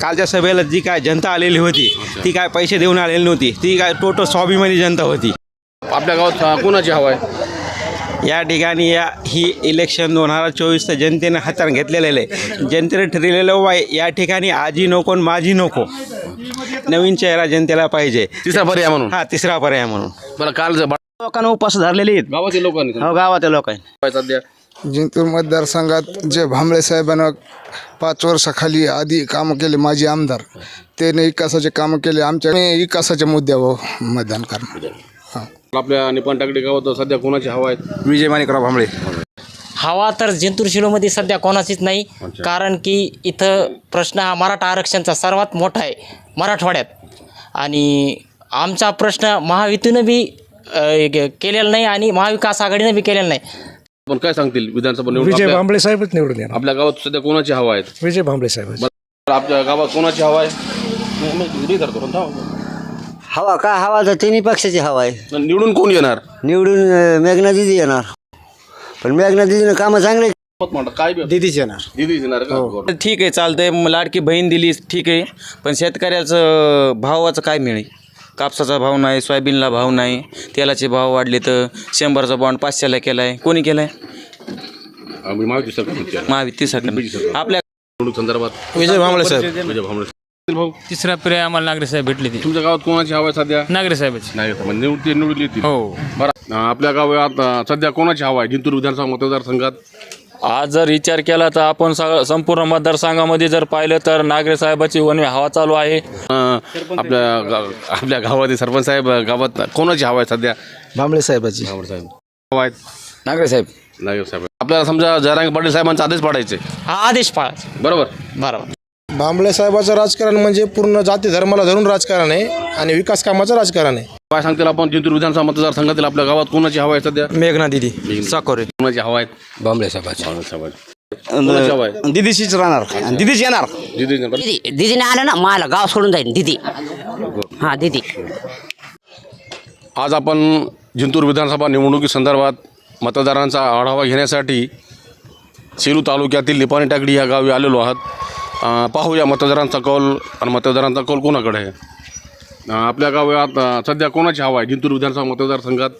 कालच्या सभेला जी काय जनता आलेली होती ती काय पैसे देऊन आलेली नव्हती ती काय टोटल स्वाभिमानी जनता होती. आपल्या गावात कोणाची हवा आहे? या ठिकाणी या ही इलेक्शन दोन हजार चोवीसचं जनतेनं हातात घेतलेलं आहे. जनतेने ठरलेलं वाय या ठिकाणी आजी नको आणि माझी नको. नवीन चेहरा जनतेला पाहिजे. तिसरा पर्याय म्हणून? हा तिसरा पर्याय म्हणून. बरं काल लोकांना उपास धरलेले आहेत. गावातील लोकांनी. हो गावातील लोकांनी. सध्या जिंतूर मतदारसंघात जे भांबळे साहेबांना पाच वर्षाखाली आधी कामं केले माजी आमदार त्याने विकासाचे कामं केले. आमच्या विकासाच्या मुद्द्यावर मतदान करणार. हां. आपल्या निपाण टाकडी गावात सध्या कोणाची हवा आहे? विजय माणिकराव भांबळे. हवा तर जिंतूर शिलोमध्ये सध्या कोणाचीच नाही कारण की इथं प्रश्न हा मराठा आरक्षणचा सर्वात मोठा आहे मराठवाड्यात. आणि आमचा प्रश्न महायुतीनं बी केलेला नाही आणि महाविकास आघाडीनं बी केलेला नाही. पण काय सांगतील विधानसभा निवडणूक? विजय आपल्या- भांबळे साहेबच निवडून येणार. आपल्या गावात सध्या कोणाची हवा आहेत विजय भांबळे साहेब बरं, आपल्या गावात कोणाची हवा आहे? थांब. हवा का हवा तर तिन्ही पक्षाची हवा आहे. निवडून कोण येणार? निवडून अं, मेघना दिदी येणार. पण मेघना दिदीनं कामं चांगले मत. काय दिदीच येणार. दिदी येणार का? ठीक आहे चालतंय. मग लाडकी बहीण दिली ठीक आहे. पण शेतकऱ्याचं भावाचं काय मिळेल? कापसाचा भाव नाही सोयाबीनला भाव नाही तेलाचे भाव वाढले तर शंभरचा बॉन्ड पाचशेला केला आहे कोणी केला आहे आम्ही माहिती सरकार. महायुती सरकार आपल्या संदर्भात विजय भांबळे साहेब विजय भांबळे भाऊ तिसरा पर्याय आम्हाला नागरे साहेब भेटले ते. तुमच्या गावात कोणाची हवा आहे सध्या? नागरे साहेबच. नाही म्हणजे निवड ते निवडून येतील. हो. बरं. आपल्या गावात अं, सध्या कोणाची हवा आहे? जिंतूर विधानसभा मतदारसंघात? आज जर विचार केला तर आपण स- संपूर्ण मतदारसंघामध्ये जर पाहिलं तर नागरे साहेबाची वनवे हवा चालू आहे. आपल्या आपल्या गावातील सरपंच साहेब गावात कोणाची हवा आहे सध्या? भांबळे साहेबाची. साहेब. हवा आहेत. नागरे साहेब. नागेश साहेब. आपल्याला समजा जयरांग पाटील साहेबांचा आदेश पाडायचे. हा आदेश पाळायचा. बरोबर. बरोबर. भांबळे साहेबाचं राजकारण म्हणजे पूर्ण जाती धर्माला धरून राजकारण आहे आणि विकास कामाचं राजकारण आहे. काय सांगतील आपण? जिंतूर विधानसभा मतदारसंघातील आपल्या गावात कोणाची हवा आहे सध्या? मेघना दिदी साकोरे कोणाची हवा आहेत भांबळे साहेबाची भावना साहेबांची. कोणाची हवा आहे? दिदीशीच राहणार. दिदीच येणार. दीदी दीदीने आलं ना मला गाव सोडून जाईल दीदी. हां दीदी. आज आपण जिंतूर विधानसभा निवडणुकीसंदर्भात मतदारांचा आढावा घेण्यासाठी सेलू तालुक्यातील निपाणी टाकडी या गावी आलेलो आहात. पाहूया मतदारांचा कौल आणि मतदारांचा कौल कोणाकडे आहे? आपल्या गावात अं, सध्या कोणाची हवा आहे? जिंतूर विधानसभा मतदारसंघात?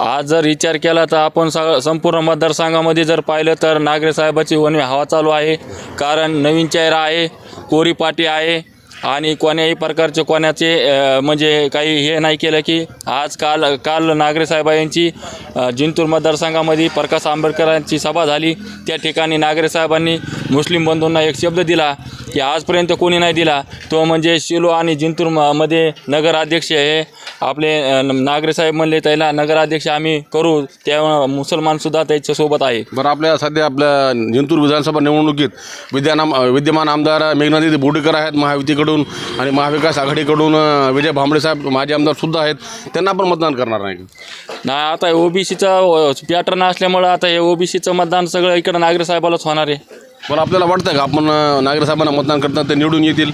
आज जर विचार केला तर आपण स संपूर्ण मतदारसंघामध्ये जर पाहिलं तर नागरे साहेबाची वनवी हवा चालू आहे. कारण नवीन चेहरा आहे कोरी पाटी आहे. आणि कोण्याही प्रकारचे कोणाचे म्हणजे काही हे नाही केलं की आज काल काल नागरे साहेबांची जिंतूर मतदारसंघामध्ये प्रकाश आंबेडकरांची सभा झाली. त्या ठिकाणी नागरे साहेबांनी मुस्लिम बंधूंना एक शब्द दिला की आजपर्यंत कोणी नाही दिला. तो म्हणजे शिलो आणि जिंतूर म- मध्ये नगराध्यक्ष हे आपले नागरे साहेब म्हणले त्याला नगराध्यक्ष आम्ही करू. त्या मुसलमानसुद्धा त्याच्यासोबत आहे. बरं आपल्या सध्या आपल्या जिंतूर विधानसभा निवडणुकीत विद्यानाम विद्यमान आमदार मेघनाथ बोडेकर आहेत. महायुतीकडून आणि महाविकास आघाडीकडून विजय भांबळे साहेब माजी आमदार सुद्धा आहेत. त्यांना आपण मतदान करणार नाही नाही आता ओबीसीचं पॅटर्न असल्यामुळं आता हे ओबीसीचं मतदान सगळं इकडं नागरे साहेबालाच होणार आहे. पण आपल्याला वाटतं का आपण नागरे साहेबांना मतदान करताना ते निवडून येतील?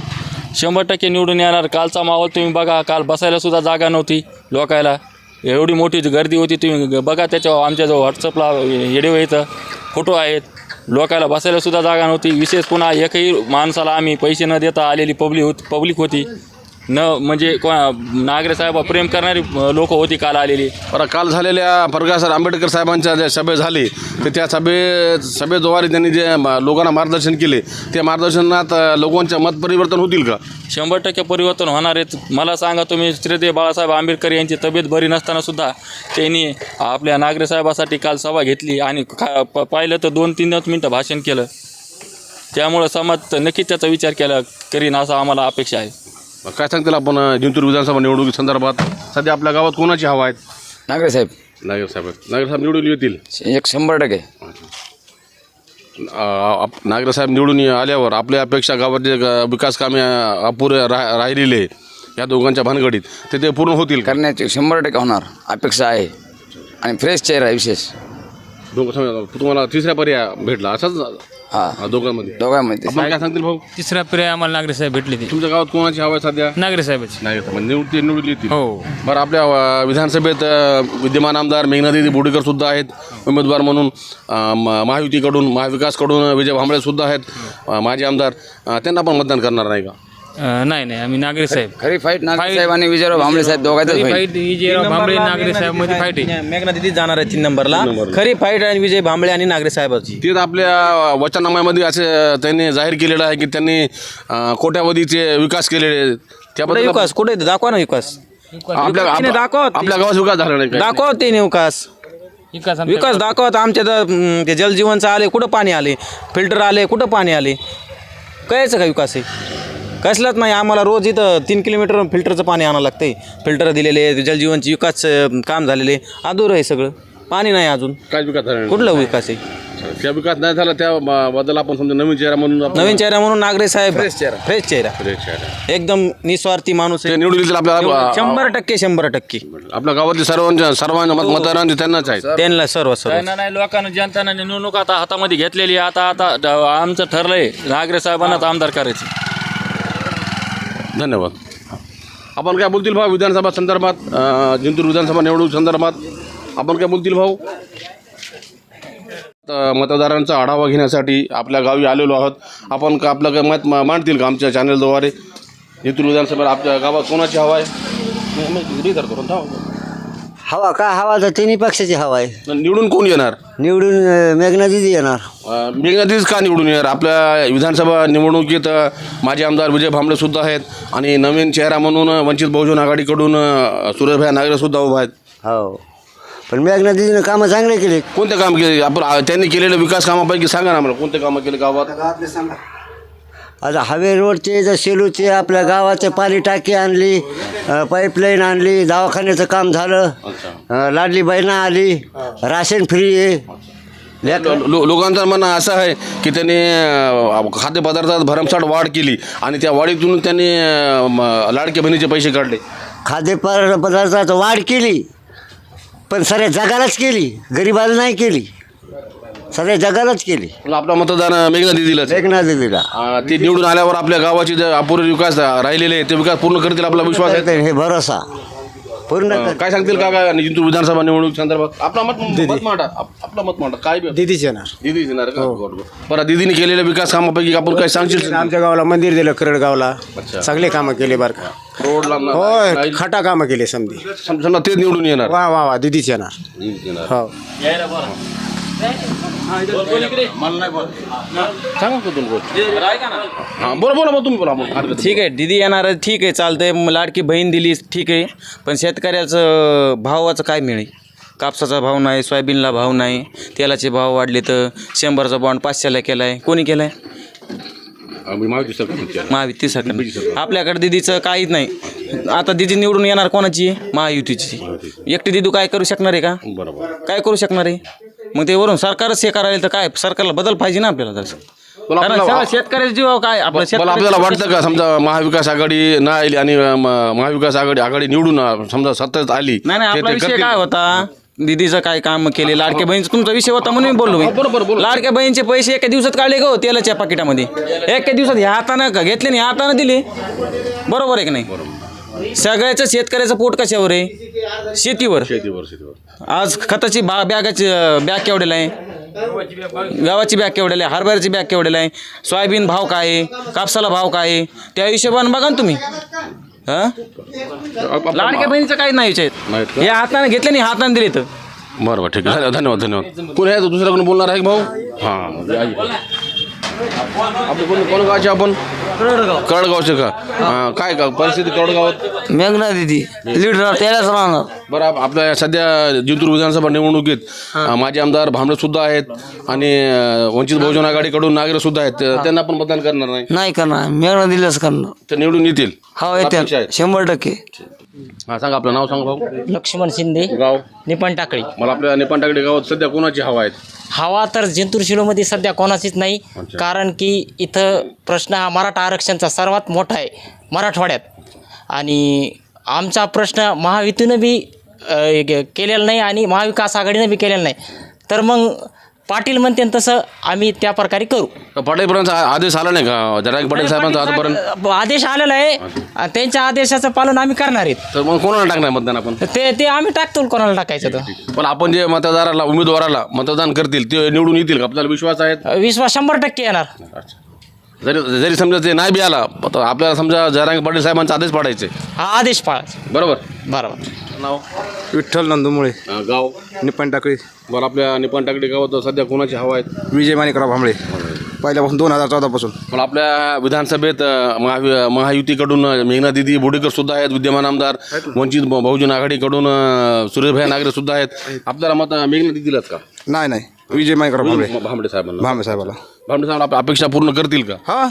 शंभर टक्के निवडून येणार. कालचा माहोल तुम्ही बघा काल बसायला सुद्धा जागा नव्हती लोकायला. एवढी मोठी गर्दी होती तुम्ही बघा त्याच्या आमच्या जो व्हॉट्सअपला व्हिडिओ येतं फोटो आहेत. लोकायला बसायला सुद्धा जागा नव्हती. विशेष पुन्हा एकही माणसाला आम्ही पैसे न देता आलेली पब्लिक होती पब्लिक होती. न म्हणजे को नागरे साहेब प्रेम करणारी लोक होती काल आलेली. बरं काल झालेल्या प्रकाश आंबेडकर साहेबांच्या ज्या सभे झाली तर त्या सभे सभेद्वारे त्यांनी जे लोकांना मार्गदर्शन केले त्या मार्गदर्शनात लोकांच्या मत परिवर्तन होतील का? शंभर टक्के परिवर्तन होणार आहेत. मला सांगा तुम्ही श्रीदेव बाळासाहेब आंबेडकर यांची तब्येत बरी नसताना सुद्धा त्यांनी आपल्या नागरे साहेबासाठी काल सभा घेतली आणि प- पाहिलं तर दोन तीनच मिनटं भाषण केलं. त्यामुळं समाज नक्कीच त्याचा विचार केला करीन असं आम्हाला अपेक्षा आहे. काय सांगतील आपण जिंतूर विधानसभा निवडणुकी संदर्भात? सध्या आपल्या गावात कोणाची हवा आहेत? नागरे साहेब. नागरे साहेब. नागरे साहेब निवडून येतील? एक शंभर टक्के. अं, आप- नागरे साहेब निवडून आल्यावर आपल्या अपेक्षा गावाचे ग- विकास कामे अपुरे राह राहिलेले या दोघांच्या भानगडीत ते ते पूर्ण होतील का? करण्याचे शंभर टक्के होणार. अपेक्षा आहे. आणि फ्रेश चेहरा आहे विशेष. दोघं समजा तुम्हाला तिसऱ्या पर्याय भेटला. असंच हा, दोघांमध्ये. दोघांमध्ये. आपण काय सांगतील भाऊ? तिसरा पर्याय आम्हाला नागरे साहेब भेटले ते. तुमच्या गावात कोणाची हवा आहे सध्या? नागरे साहेबाची. नाही म्हणजे निवड ते निवडून येतील. हो. बरं आपल्या अ, विधानसभेत अ, विद्यमान आमदार मेघनादिदी बोडेकर सुद्धा आहेत उमेदवार म्हणून अ, म- महायुतीकडून महाविकासकडून विजय भांबळे सुद्धा आहेत अ, माजी आमदार अ, त्यांना पण मतदान करणार नाही का? अं, नाही नाही आम्ही नागरे साहेब. खरी फाईट नागरे साहेब आणि विजयराव भांबळे साहेब दोघांतच खरी फाईट फाईट विजयराव भांबळे नागरे साहेबमध्ये फाईट आहे. मेघना दिदी जाणार आहे तीन नंबरला. खरी फाईट आणि विजय भांबळे आणि नागरे साहेबाची. तेच आपल्या वचननाम्यामध्ये असे त्यांनी जाहीर केलेलं आहे की त्यांनी अ, कोट्यावधीचे विकास केलेले आहेत. कुठे त्याबद्दल विकास? कुठे दाखवा ना विकास. आपल्या तिने दाखवत. आपल्या गावात विकास झाला नाही काय? दाखवा ते विकास. विकास आमच्या विकास दाखवत. आमच्या तर हम्म, ते जलजीवनचं आले कुठं पाणी आले? फिल्टर आले कुठं पाणी आले? कायचं का विकास आहे कसलाच नाही आम्हाला रोज इथं तीन किलोमीटर फिल्टरचं पाणी आणावं लागतंय. फिल्टर दिलेले आहे, जलजीवनचे विकास अं, काम झालेले. अधूर आहे सगळं. पाणी नाही अजून. काय विकास झाला नाही? कुठला विकास आहे? त्या विकास नाही झाला त्या बद्दल आपण समजा नवीन चेहरा म्हणून आपण- नवीन चेहरा म्हणून नागरे साहेब फ्रेश चेहरा. फ्रेश चेहरा. फ्रेश चेहरा. एकदम निस्वार्थी माणूस ते आहे निवडून येतील आपल्याला शंभर टक्के शंभर टक्के. आपल्या गावातले सर्वांच्या सर्वांच्या मत मतदारांचे त्यांनाच आहेत त्यांना सर्व सर्व. त्यांना नाही लोकांना जनतानं निवडणूक आता हातामध्ये घेतलेली आहे. आता आता ड- आमचं ठरलंय. नागरे साहेबांनाच आमदार करायचं. धन्यवाद. आपण काय बोलतील भाऊ विधानसभा संदर्भात जिंतूर विधानसभा निवडणूक संदर्भात? आपण काय बोलतील भाऊ? मतदारांचा आढावा घेण्यासाठी आपल्या गावी आलेलो आहोत. आपण का आपलं काय मत मा- मांडतील का आमच्या चॅनलद्वारे जिंतूर विधानसभा आपल्या गावात कोणाची हवा आहे? मग- थांब. हवा का हवा तर तिन्ही पक्षाची हवा आहे. निवडून कोण येणार? निवडून अं, मेघना दिदी येणार. अं, मेघनादीच का निवडून येणार? आपल्या विधानसभा निवडणुकीत अं, माजी आमदार विजय भांबळे सुद्धा आहेत आणि नवीन चेहरा म्हणून अं, वंचित बहुजन आघाडीकडून अं, सुरेशभाई नागरे सुद्धा उभा आहेत. हो. पण मेघना दिदीनं कामं चांगले केले. कोणते काम केले? आपण आ, त्यांनी केलेले विकास कामापैकी सांगा ना आम्हाला कोणते कामं केले गावात? आता हवे रोडचे जर सेलूचे आपल्या गावाचे पाणी टाकी आणली पाईपलाईन आणली दवाखान्याचं काम झालं. अं, लाडली बहिणा आली राशन फ्री आहे. लो- लोकांचं म्हणणं असं आहे की त्यांनी अं, खाद्यपदार्थात भरमसाठ वाढ केली आणि त्या वाढीतून त्यांनी अं, म- लाडके बहिणीचे पैसे काढले. खाद्यपदार्थ पदार्थात वाढ केली पण सगळ्या जगालाच केली गरिबाला नाही केली. सगळ्या जगालाच केली. आपला मतदान मेघना दिदीलाच आहे. मेघना दिदीला. अं, ते निवडून आल्यावर आपल्या गावाचे जे अपुरे विकास राहिलेले आहे ते विकास पूर्ण करतील आपला विश्वास आहे? हे भरोसा. पूर्ण अं, काय सांगतील का काय जिंतूर विधानसभा निवडणूक संदर्भात? आपला मत मत मांडा. आप- आपला मत मांडा. काय बी- दिदीच येणार. दिदी देणार का? बरोबर. बरं दिदीने केलेल्या विकास कामापैकी आपण काय सांगशील? आमच्या गावाला मंदिर दिलं करडगावला. अच्छा. चांगले कामं केले बरं का. रोडला होय खटा कामं केले समधी. समजा तेच निवडून येणार. वा वा वा दिदीच येणार. येणार. हो सांगा का तुम्ही हां बोला बोला बोला तुम्ही बोला बोला. ठीक आहे दिदी येणार आहे ठीक आहे चालतंय. मग लाडकी बहीण दिली ठीक आहे. पण शेतकऱ्याचं भावाचं काय मिळेल? कापसाचा भाव नाही सोयाबीनला भाव नाही तेलाचे भाव वाढले तर शंभरचा बॉन्ड पाचशेला केला आहे कोणी केला आहे आम्ही माहिती सरकार महायुती सरकार आपल्याकडे दिदीचं काहीच नाही. आता दिदी निवडून येणार कोणाची? आहे महायुतीची. एकटी दिदू काय करू शकणार आहे का? बरोबर. काय करू शकणार आहे? मग ते वरून सरकारच हे करायला तर काय सरकारला बदल पाहिजे ना आपल्याला तसं. बोला कारण आपल्याला- सगळं काय? आपलं मला शेतकऱ्याचं- आपल्याला वाटतं का समजा महाविकास आघाडी नाही आली आणि अं, म- महाविकास आघाडी आघाडी निवडून समजा सत्तेत आली नाही नाही ते- आपला ते विषय करतील. काय होता? दिदीचं काय काम केले लाडक्या बहिणीचा तुमचा विषय होता म्हणून मी बोललो मी. बरोबर, बोला. लाडक्या बहिणीचे पैसे एका दिवसात काढले गो तेलाच्या पाकिटामध्ये. एका दिवसात ह्या हातानं का घेतले नाही हातानं दिले. बरोबर आहे की नाही? सगळ्याचं शेतकऱ्याचं पोट कशावर आहे? शेतीवर. शेतीवर शेतीवर. आज खताची बा बॅगाची बॅग केवढेला आहे? गव्हाची बॅग केवढेला आहे? हरभऱ्याची बॅग केवढेला आहे? सोयाबीन भाव काय आहे? कापसाला भाव काय आहे? त्या हिशोबाने बघा ना तुम्ही. हां? लाडक्या बहिणीचं काही नाही नाहीत विचार का? या हाताने घेतले नाही हाताने दिले तर बरं बरं ठीक आहे. धन्यवाद धन्यवाद. कोणी आहे? कोणी बोलणार आहे का भाऊ? हां आपलं कोण कोण गावचे आपण कळगावचे का? हां, काय का? परिस्थिती कळगावात? मेघना दिदी. लीडर त्यालाच राहणार. बरं आप- आपल्या सध्या जिंतूर विधानसभा निवडणुकीत अं, माजी आमदार भांबळे सुद्धा आहेत आणि अं, वंचित बहुजन आघाडीकडून नागरे सुद्धा आहेत. तर त्यांना पण मतदान करणार नाही? नाही करणार. मेघना दिल्याच करणार. ते निवडून येतील. हो अपेक्षा येते आहे. शंभर टक्के. हां सांगा आपलं नाव सांगा भाऊ. लक्ष्मण शिंदे. गाव? निपण टाकळी. मला आपल्या नेपाटाकडे गावात सध्या कोणाची हवा आहेत? हवा तर जिंतूर शिलोमध्ये सध्या कोणाचीच नाही कारण की इथं प्रश्न हा मराठा आरक्षणचा सर्वात मोठा आहे मराठवाड्यात. आणि आमचा प्रश्न महायुतीनं बी अ, गे- केलेला नाही आणि महाविकास आघाडीनं बी केलेला नाही. तर मग पाटील म्हणते तसं आम्ही त्या प्रकारे करू. पाटीलपर्यंत आदेश आला नाही का? पाटील साहेबांचा आजपर्यंत? आदेश आलेला आहे. आणि त्यांच्या आदेशाचं पालन आम्ही करणार आहेत. तर मग कोणाला टाकणार मतदान आपण? ते ते आम्ही टाकतो कोणाला टाकायचं तर. पण आपण जे मतदाराला उमेदवाराला मतदान करतील ते निवडून येतील का? आपल्याला विश्वास आहे? विश्वास शंभर टक्के येणार. जरी जरी समजा ते नाही बी आला तर आपल्याला समजा जरांगे पाटील साहेबांचा आदेश पाडायचे हा आदेश पाळायचा. बरोबर? बरोबर. नाव? विठ्ठल नंदुमुळे अं, गाव? निपण टाकळी. बरं आपल्या निपाण टाकडी गावात सध्या कोणाची हवा आहेत? विजय माणिकराव भांबळे. पहिल्यापासून दोन हजार चौदापासून. पण आपल्या विधानसभेत अं, महावि महायुतीकडून मेघना दिदी बोडेकर सुद्धा आहेत विद्यमान आमदार. वंचित बहुजन आघाडीकडून अं, सुरेशभाई नागरे सुद्धा आहेत. आपल्याला मत मेघना दिदीलाच का? नाही नाही. विजय माणिकराव भांबळे. भांबडे साहेबांना. भांबळे साहेबाला. भांबडे साहेब आपल्या अपेक्षा पूर्ण करतील का? हा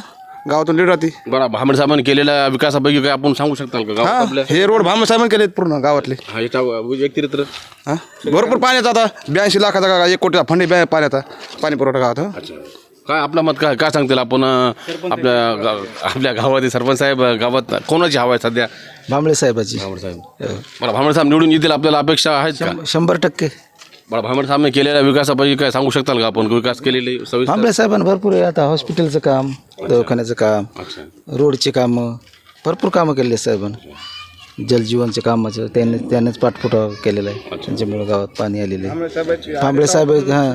गावातून लीड राहते. बरं भांबडे साहेबांनी केलेल्या विकासापैकी काय आपण सांगू शकताल का गावात हा आपल्या? हे रोड भांबळे साहेबांनी केलेत पूर्ण गावातले. हा याच्या व्यतिरिक्त हा भरपूर पाण्याचा आता ब्याऐंशी लाखाचा का एक कोटीचा फंड आहे पाण्याचा पाणी पुरवठा गावात हा. काय आपलं मत काय काय सांगतील आपण अं, आपल्या गा- आपल्या गावातील सरपंच साहेब अं, गावात कोणाची हवा आहे सध्या? भांबळे साहेबाची. भांबडे साहेब. बरं भांबडे साहेब निवडून येतील आपल्याला अपेक्षा आहेत का? शंभर टक्के. भांबडे साहेबने केलेल्या विकासापैकी काय सांगू शकताल का आपण? विकास केलेले सविस्तर भांबळे साहेबांना भरपूर आहे. आता हॉस्पिटलचं काम दवाखान्याचं काम रोडची कामं भरपूर कामं केलेली आहेत साहेबांनी. जलजीवनच्या कामाचं त्यांनी त्यांनीच पाठपुरावा केलेला आहे. त्यांच्यामुळे गावात पाणी आलेलं आहे. भांबळे साहेब हां.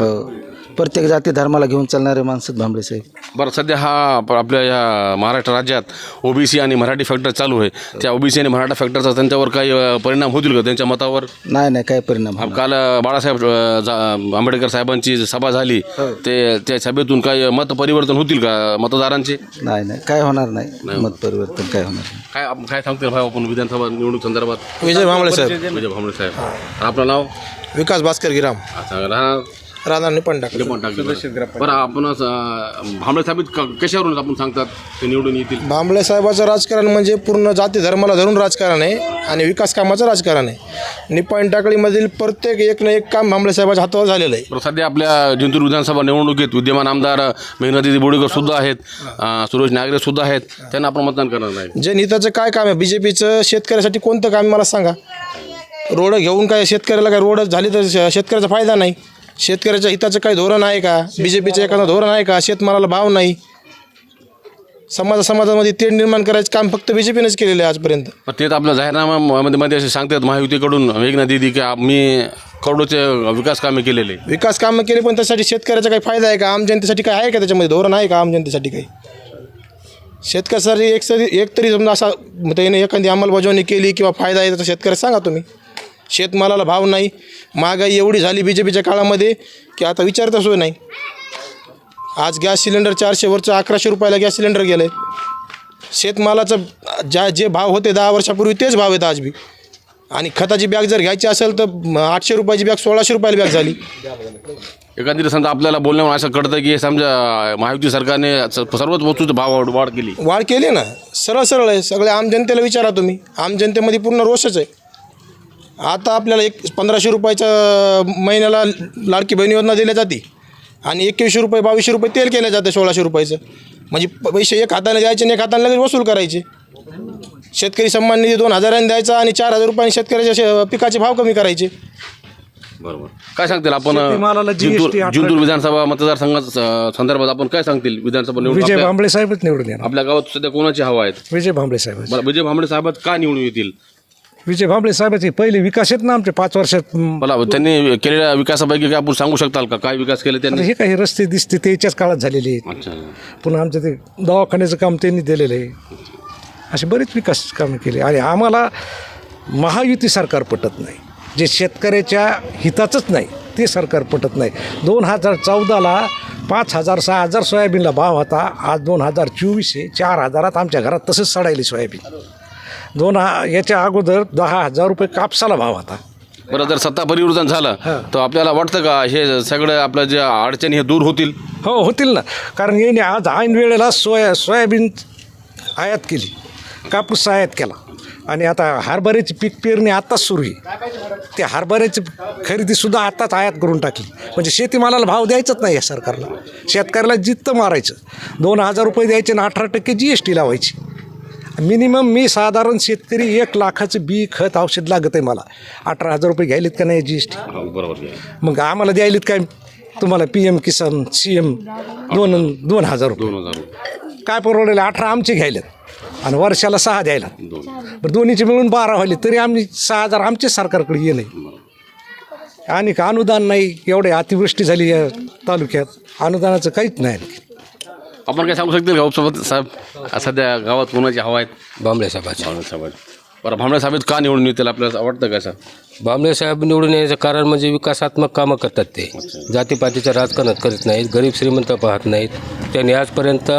हो. प्रत्येक जाती धर्माला घेऊन चालणारे माणसं भांबळे साहेब. बरं सध्या हा आपल्या या महाराष्ट्र राज्यात ओबीसी आणि मराठी फॅक्टर चालू आहे. त्या ओबीसी आणि मराठा फॅक्टरचा त्यांच्यावर काही अं, परिणाम होतील का त्यांच्या मतावर? नाही नाही काय परिणाम होणार. काल अं, बाळासाहेब अं, जा- आंबेडकर साहेबांची सभा झाली. ते त्या सभेतून काही मत परिवर्तन होतील का मतदारांचे? नाही नाही काय होणार नाही. मत परिवर्तन काय होणार नाही. काय आप- काय सांगतील भाई आपण विधानसभा निवडणूक संदर्भात विजय भांबळे साहेब विजय भांबळे साहेब आपलं नाव विकास भास्कर गिराम अच्छा, राहणार राहणार निपण टाकळी पण टाकलं. बरं आपण असं, भांबळे साहेब क- कशावरून आपण सांगतात? ते निवडून येतील. भांबळे साहेबाचं राजकारण म्हणजे पूर्ण जाती धर्माला धरून राजकारण आहे आणि विकास कामाचं राजकारण आहे. निपाण टाकळीमधील प्रत्येक एक ना एक काम भांबळे साहेबाच्या हातावर झालेलं आहे. बरं, सध्या आपल्या जिंतूर विधानसभा निवडणुकीत विद्यमान आमदार मेघनादिदी बोडेकर सुद्धा आहेत अं, सुरेश नागरे सुद्धा आहेत. त्यांना आपण मतदान करणार नाही. जे नीताचं काय काम आहे? बी जे पीचं शेतकऱ्यासाठी कोणतं काम आहे? मला सांगा. रोड घेऊन काय शेतकऱ्याला काय रोड झाली तर श- शेतकऱ्याचा फायदा नाही. शेतकऱ्याच्या हिताचं काही धोरण आहे का? बी जे पीचं एखादं धोरण आहे का? शेतमालाला भाव नाही. समाजा समाजामध्ये तेढ निर्माण करायचं काम फक्त बी जे पीनंच केलेलं आहे आजपर्यंत. पण तेच आपल्या जाहीरनाम्यामध्ये मध्ये असे सांगतात महायुतीकडून मेघना दिदी की आप- मी करोडोचे विकास कामे केलेले. विकास कामं केले पण त्यासाठी शेतकऱ्याचा काही फायदा आहे का? आम जनतेसाठी काय आहे का त्याच्यामध्ये? धोरण आहे का आम जनतेसाठी काही? शेतकऱ्यासाठी एक तरी एक तरी समजा असा त्याने एखादी अंमलबजावणी केली किंवा फायदा आहे त्याचा शेतकऱ्याला सांगा तुम्ही. शेतमालाला भाव नाही. महागाई एवढी झाली बी जे पीच्या काळामध्ये की आता विचारता सोय नाही. आज गॅस सिलेंडर चारशे वरचं अकराशे रुपयाला गॅस सिलेंडर गेलं आहे शेतमालाचं ज्या जे भाव होते दहा वर्षापूर्वी तेच भाव आहेत आज बी. आणि खताची बॅग जर घ्यायची असेल तर आठशे रुपयाची बॅग सोळाशे रुपयाला बॅग झाली. एकंदरीत समजा आपल्याला बोलण्यावर असं कळतं की समजा महायुती सरकारने सर्वच वस्तूचा भाव वाढ- वाढ केली. वाढ केली ना. सरळ सरळ आहे. सगळ्या आम जनतेला विचारा तुम्ही. आम जनतेमध्ये पूर्ण रोषच आहे. आता आपल्याला एक पंधराशे रुपयाच्या महिन्याला लाडकी बहीण योजना दिल्या जाते. आणि एकवीसशे रुपये बावीसशे रुपये तेल केलं जातं सोळाशे रुपयाचं. म्हणजे पैसे एक हाताने द्यायचे आणि एक हाताने लगेच वसूल करायचे. शेतकरी सन्मान निधी दोन हजारांनी द्यायचा आणि चार हजार रुपयांनी शेतकऱ्याच्या पिकाचे भाव कमी करायचे. बरोबर. काय सांगतील आपण जिंतूर जिंतूर विधानसभा मतदारसंघा संदर्भात आपण काय सांगतील विधानसभा निवडणूक? विजय आपल्या- भांबळे साहेबच निवडून येणार. आपल्या गावात सध्या कोणाची हवा आहेत? विजय भांबळे साहेब. विजय भांबळे साहेबात का निवडून येतील? विजय भांबळे साहेबाचे पहिले विकास आहेत ना आमचे पाच वर्षात. मला त्यांनी केलेल्या विकासापैकी काय आपण सांगू शकताल का? काय विकास केले त्यांनी? हे काही रस्ते दिसते ते याच्याच काळात झालेले आहेत. अच्छा. पुन्हा आमचं ते दवाखान्याचं काम त्यांनी दिलेलं आहे. असे बरेच विकास कामं केले. आणि आम्हाला महायुती सरकार पटत नाही. जे शेतकऱ्याच्या हिताचंच नाही ते सरकार पटत नाही. दोन हजार चौदाला पाच हजार सहा हजार सोयाबीनला भाव होता. आज दोन हजार चोवीसशे चार हजारात आमच्या घरात तसंच सडायली सोयाबीन. दोन हा याच्या अगोदर दहा हजार रुपये कापसाला भाव होता. बरं जर सत्ता परिवर्तन झालं तर आपल्याला वाटतं का हे सगळं आपलं जे अडचणी हे दूर होतील? हो होतील ना. कारण याने आज ऐन वेळेला सोया सोयाबीन आयात केली. कापूस आयात केला. आणि आता हरभऱ्याची पीक पेरणी आत्ताच सुरू आहे. ते हरभऱ्याची खरेदीसुद्धा आत्ताच आयात करून टाकली. म्हणजे शेतीमालाला भाव द्यायचाच नाही या सरकारला. शेतकऱ्याला जित्त मारायचं. दोन हजार रुपये द्यायचे आणि अठरा टक्के जी एस टी लावायची. मिनिमम मी साधारण शेतकरी एक लाखाचं बी खत औषध लागत आहे मला. अठरा हजार रुपये घ्यायलेत का नाही जी एस टी बरोबर मग आम्हाला द्यायलेत काय? तुम्हाला P M Kisan C M दोन दोन हजार रुपये. दोन हजार काय परवडले? अठरा आमचे घ्यायलेत. आणि वर्षाला सहा द्यायला. बरं दोन्हीचे मिळून बारा व्हायले तरी आम्ही सहा हजार आमचे सरकारकडे ये नाही आणि का अनुदान नाही? एवढे अतिवृष्टी झाली या तालुक्यात. अनुदानाचं काहीच नाही. आणखी आपण काय सांगू शकतील उपसभापती साहेब सध्या गावात कोणाची हवा आहेत? भांबळे साहेबाचे. भामरे साहेब. बरं भामरे साहेब का निवडून येतील? आपल्याला वाटतं का असं? भांबळे साहेब निवडून येण्याचं कारण म्हणजे विकासात्मक कामं करतात ते. जातीपातीचं राजकारण करीत नाहीत गरीब श्रीमंत पाहत नाहीत. त्यांनी आजपर्यंत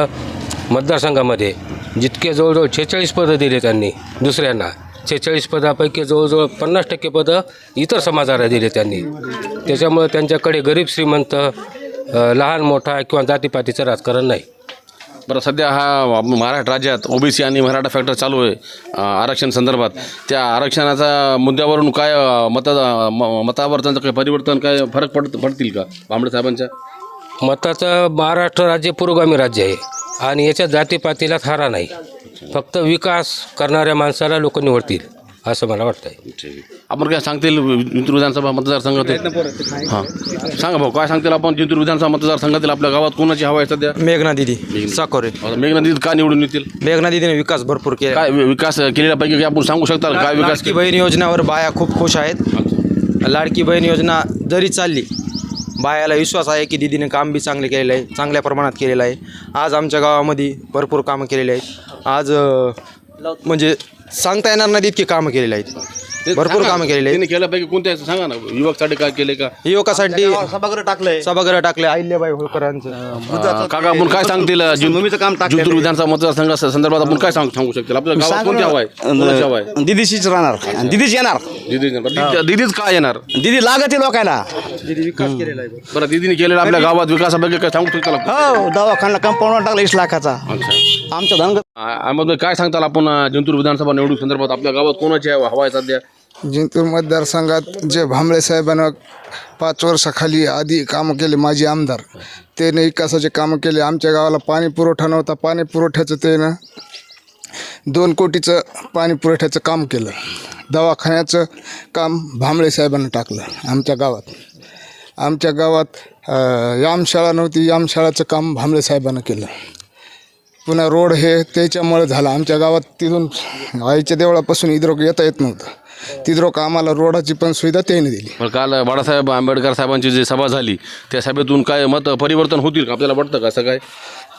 मतदारसंघामध्ये जितके जवळजवळ छेचाळीस पदं दिले त्यांनी दुसऱ्यांना छेचाळीस पदापैकी जवळजवळ पन्नास टक्के पदं इतर समाजाला दिले त्यांनी. त्याच्यामुळे त्यांच्याकडे गरीब श्रीमंत अ, लहान मोठा किंवा जातीपातीचं राजकारण नाही. बरं सध्या हा महाराष्ट्र राज्यात ओबीसी आणि मराठा फॅक्टर चालू आहे आरक्षण संदर्भात. त्या आरक्षणाचा मुद्द्यावरून काय मत मतावर त्यांचं काही परिवर्तन काय फरक पड पडतील का भांबळे साहेबांच्या? मताचं महाराष्ट्र राज्य पुरोगामी राज्य आहे आणि याच्या जातीपातीला थारा नाही. फक्त विकास करणाऱ्या माणसाला लोक निवडतील. असं मला वाटतंय. आपण काय सांगतील जिंतूर विधानसभा मतदारसंघातील हां. सांगा भाऊ काय सांगतील आपण जिंतूर विधानसभा मतदारसंघातील आपल्या गावात कोणाची हवा आहे सध्या? मेघना दिदी साकोरे. आता मेघना दिदीत का निवडून येतील? मेघना दिदीने विकास भरपूर केला. काय विकास केलेल्यापैकी काही आपण सांगू शकता का? काय विकास लाडकी बहीण योजनेवर बाया खूप खुश आहेत. लाडकी बहीण योजना जरी चालली बायाला विश्वास आहे की दिदीने काम बी चांगले केलेलं आहे चांगल्या प्रमाणात केलेलं आहे. आज आमच्या गावामध्ये भरपूर कामं केलेली आहेत. आज म्हणजे सांगता येणार नाही इतकी कामं केलेली आहेत. ते भरपूर. कामं केलेली आहेत. त्यांनी केल्यापैकी कोणत्या? सांगा ना. युवकसाठी काय केले का? युवकासाठी सभागृह टाकलंय. सभागृह टाकले अहिल्याबाई होळकरांचं. अं, काका आपण काय सांगतील जिंतूर विधानसभा मतदारसंघा संदर्भात आपण काय सांग सांगू शकतील? आपल्या गावात कोणती हवा आहे कोणाची हवा आहे दिदीशीच राहणार. आणि दिदीच येणार. दिदी दिदी- दिदीच का येणार? दिदी लागते लोकायला विकास केलेला आहे. बरं दिदीने केलेलं आपल्या गावात विकासापैकी काय सांगू शकता हो दवाखाना कंपाऊंडर टाकला वीस लाखाचा. आमच्या धनगर अहमदभाई काय सांगताल आपण जिंतूर विधानसभा निवडणूक संदर्भात? आपल्या गावात कोणाची हवा हवा आहे सध्या? जिंतूर मतदारसंघात जे भांबळे साहेबांना पाच वर्षाखाली आधी कामं केले माजी आमदार त्याने विकासाचे कामं केले. आमच्या गावाला पाणी पुरवठा नव्हता. पाणी पुरवठ्याचं त्यानं दोन कोटीचं पाणी पुरवठ्याचं काम केलं. दवाखान्याचं काम भांबळे साहेबांना टाकलं आमच्या गावात. आमच्या गावात यामशाळा नव्हती. यामशाळाचं काम भांबळे साहेबांना केलं. पुन्हा रोड हे त्याच्यामुळे झालं. आमच्या गावात तिथून आईच्या देवळापासून इद्रोक येता येत नव्हतं. तिद्रोक आम्हाला रोडाची पण सुविधा त्याने दिली. पण काल बाळासाहेब आंबेडकर साहेबांची जी सभा झाली त्या सभेतून काय मत परिवर्तन होतील का? आपल्याला वाटतं का असं काय?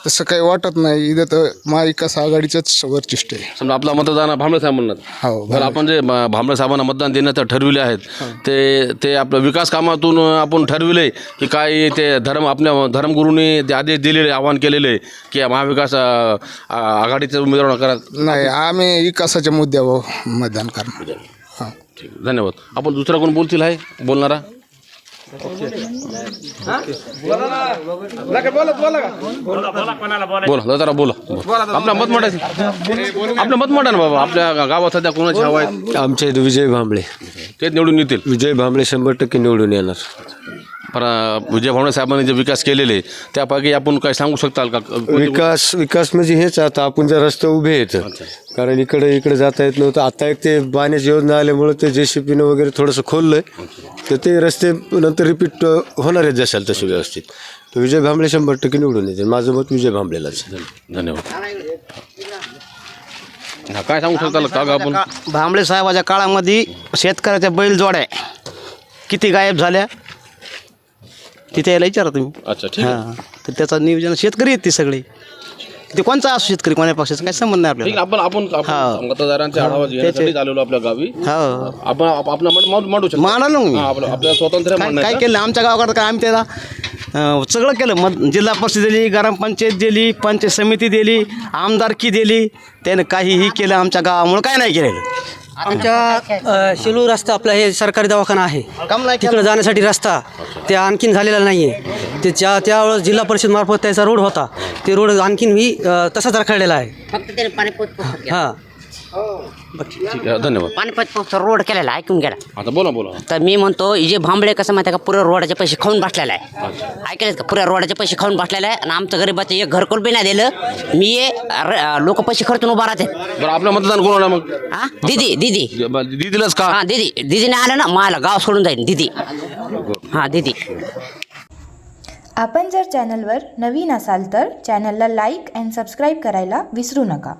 तसं काही वाटत नाही. इथं तर महाविकास आघाडीचंच वरचिष्ट आहे. समजा आपला मतदान भांबळे साहेब म्हणणार हो बरं आपण जे भ- भांबळे साहेबांना मतदान देण्याचं ठरविले आहेत ते ते आपलं विकास कामातून आपण ठरविले की काय ते धर्म आपल्या धर्मगुरूंनी ते आदेश दिलेले आवाहन केलेले की महाविकास अं, आ- आघाडीचं उमेदवार करा. नाही आम्ही विकासाच्या मुद्द्यावर मतदान करणार. हां. ठीक. आहे, धन्यवाद. आपण दुसरा कोण बोलतील आहे? बोलणारा? बोला जरा बोला. आपला मत मांडायचं. आपलं मत मांडा ना बाबा आपल्या गावात सध्या कोणाची हवा आहेत आमचे विजय भांबळे. तेच निवडून येतील. विजय भांबळे शंभर टक्के निवडून येणार. अं, विजय भावणे साहेबांनी जे विकास केलेले त्यापैकी आपण काय सांगू शकताल का? विकास विकास म्हणजे हेच आता आपण जर रस्ते उभे आहेत कारण इकडे इकडे जाता येत नव्हतं. आता एक ते पाण्याची योजना आल्यामुळे ते जे सी पीनं वगैरे थोडंसं खोललं तर ते रस्ते नंतर रिपीट होणार आहेत जशाल तसे व्यवस्थित. तर विजय भांबळे शंभर टक्के निवडून येते माझं मत विजय भांबळेलाच धन्यवाद. हा, काय सांगू शकताल का आपण? भांबळे साहेबाच्या काळामध्ये शेतकऱ्याच्या बैल जोड्या किती गायब झाल्या? तिथे यायला विचारा तुम्ही. अच्छा ठीक आहे. हां. तर त्याचं नियोजन शेतकरी आहेत ते सगळे. ते कोणचा असो शेतकरी कोण्या पक्षाचा काही संबंध नाही ठीक आपल्याला आहे, आपण आपण हा. आपण मतदारांच्या आढावा घेण्यासाठी आलेलो आपल्या गावी. हो. आपण आप- आपला मत मांडू- मांडू शकतो. मांडा ना मी. हा, आपलं आपल्या स्वातंत्र्य काय काय. केलं? आमच्या गावाकडं काय आम्ही त्याला अं, सगळं केलं. मग जिल्हा परिषद दिली ग्रामपंचायत दिली पंचायत समिती दिली आमदारकी दिली. त्यानं काहीही केलं आमच्या गावामुळं काय नाही केलेलं. आमच्या शेलू रस्ता आपला हे सरकारी दवाखाना आहे. तिकडे जाण्यासाठी रस्ता ते आणखीन झालेला नाही आहे ते ज्या त्यावेळेस जिल्हा परिषद मार्फत त्याचा रोड होता ते रोड आणखीन मी अ, तसाच रखडलेला आहे. हां. ठीक आहे. धन्यवाद. पाणीपत रोड केलेला आहे, ऐकून गेला आता बोला बोला. तर मी म्हणतो ही जे भांबळे कसं माहिती आहे का पुऱ्या रोडाचे पैसे खाऊन बसलेला आहे. ऐकलेत का? पुऱ्या रोडाचे पैसे खाऊन बसलेला आहे आणि आमचं गरीबाचं एक घरकुल बी नाही दिलं. मी लोक पैसे खर्चून उभा राहते. बरं आपलं मतदान कोणाला मग? हा? दिदी दिदी. दिदीलाच का? हा दिदी. दिदीने आलं ना मला गाव सोडून जाईल दिदी. हा दिदी. आपण जर चॅनलवर नवीन असाल तर चॅनलला लाईक अँड सबस्क्राईब करायला विसरू नका.